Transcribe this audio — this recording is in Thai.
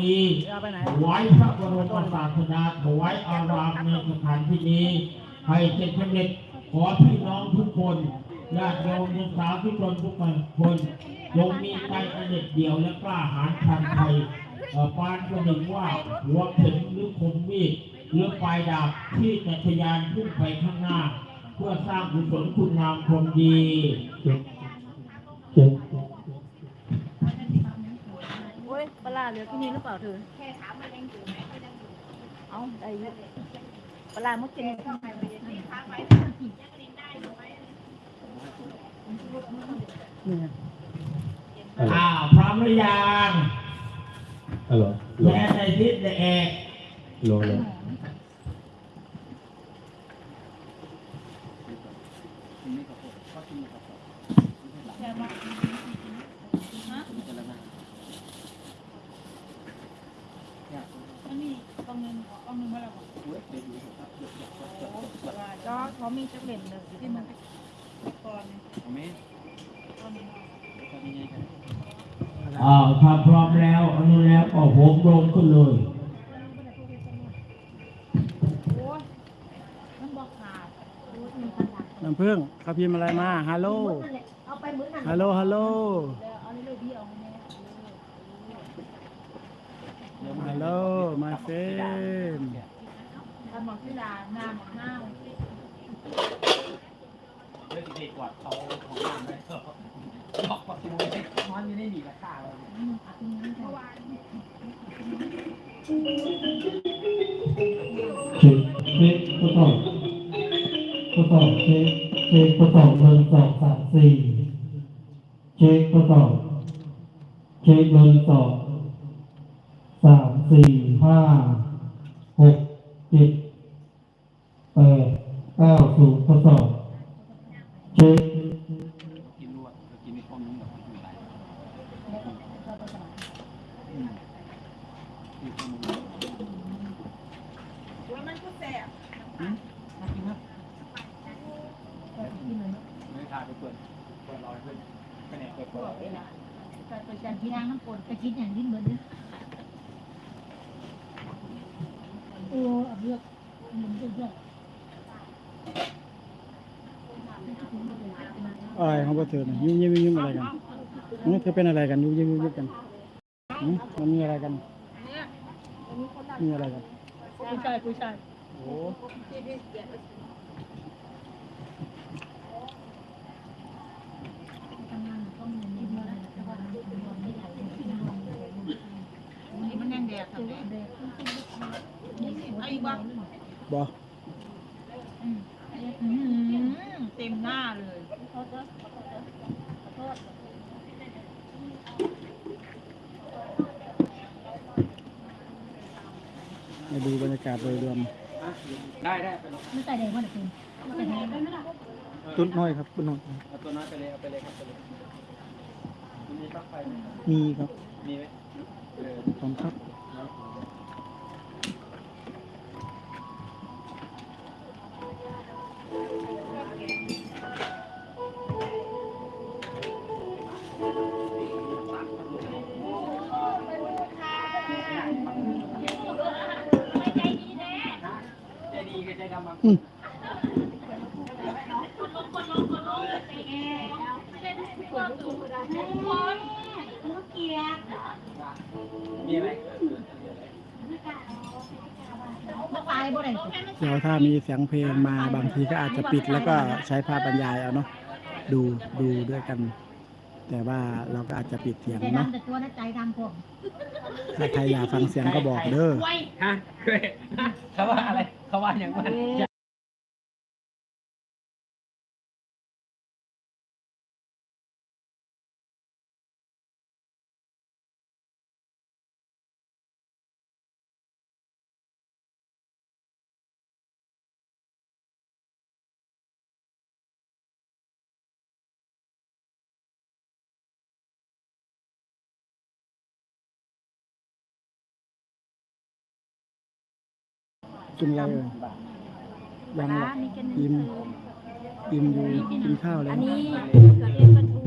ดีไหนถวายพระบรมศาสดาถวายอารามในสถานที่นี้ให้เสร็จสำเร็จขอพี่น้องทุกคนญาติโยมสาวทุกคนทุกคนจงมีใจอันเด็ดเดี่ยวและกล้าหาญชันไทยปานประหนึ่งว่าหัวเข็มหรือคมมีดหรือปลายดาบที่จะทะยานขึ้นไปข้างหน้า เพื่อสร้างกุศลคุณงามความดี ยปลาร้าเหลือที่นี่หรือเปล่าเธอแค่ถามมันยังอยู่ไหมเอาได้เยอะปลาร้ามุกกินทำไมไม่ได้ถามไปนี่ไงอ้าวพร้อมหรือยังฮัลโหลแย่ในทิศในเอกโหลโหล ก็ เขามีจักเล่นเลยที่มันก่อนอ้าถ้าพร้อมแล้วอนุแล้วก็โหมโรงขึ้นเลยโอ้ยมันบอกขาดโอ้ยมีขนาดน้ำผึ้งเขาพิมพ์อะไรมาฮัลโหลเอาไปเหมือนนั่นฮัลโหลฮัลโหลเอาเลยเลยพี่เอาแน่ฮัลโหลมาเฟนทำหมอกที่ดาหน้าหมอกหน้า เรื่องเด็กกว่าเขาของงานได้ก็ล็อกประตูเลยนอนอยู่ในหนีราคาเลยเช็คเช็คทดสอบทดสอเช็คเช็คทดสอบหนึ่งสองสามสี่เช็คทดสอบเช็คหนึ่งสองสามสี่ห้าหกเจ็ด เก้าศูนย์ทดสอบเช็คกินรวดกินในห้องนู้นแบบอยู่ไรอืมอยู่ห้องนู้นว่ามันก็แสบอืมน่ากินนะไม่ทานไปเปิดเปิดรอยเพื่อนไปไหนเปิดเปิดเวลาแต่ตัวจันที่นางน้ำปนไปกินอย่างนี้เหมือนเดิมโอ้เลือกมันเลือก อะไรของพวกเธอเนี่ยยุ่งยิ้มยุ่งอะไรกันนี่เธอเป็นอะไรกันยุ่งยิ้มยุ่งยิ้มกันมันมีอะไรกันมีอะไรกันผู้ชายผู้ชายโอ้นี่มันแน่นแดดทำแดดไอ้บ้าบอเต็มหน้าเลยมาดูบรรยากาศโดยรวม ได้ได้ไปไม่ใส่แดงว่าเด็กเป็นไม่ใส่แดงได้ไหมล่ะตุ้นน้อยครับตุ้นน้อยเอาตัวน้อยไปเลยเอาไปเลยครับไปเลยมันมีปลั๊กไฟไหมมีครับมีไหมเออขอบคุณครับ เดี๋ยวถ้ามีเสียงเพลงมาบางทีก็อาจจะปิดแล้วก็ใช้ภาพบรรยายเอาเนาะดูดูด้วยกัน แต่ว่าเราก็อาจจะปิดเสียงแต่เนาะดำแต่ตัวนั้นใจดำผมถ้าใครอยากฟังเสียงก็บอกเด้อฮะเคยเขาว่าอะไร เขาว่าอย่างว่า กินอะไรเอ่ยยังหรอกอิ่มอิ่มอยู่กินข้าวแล้ว อันนี้เกิดเป็นปลาทู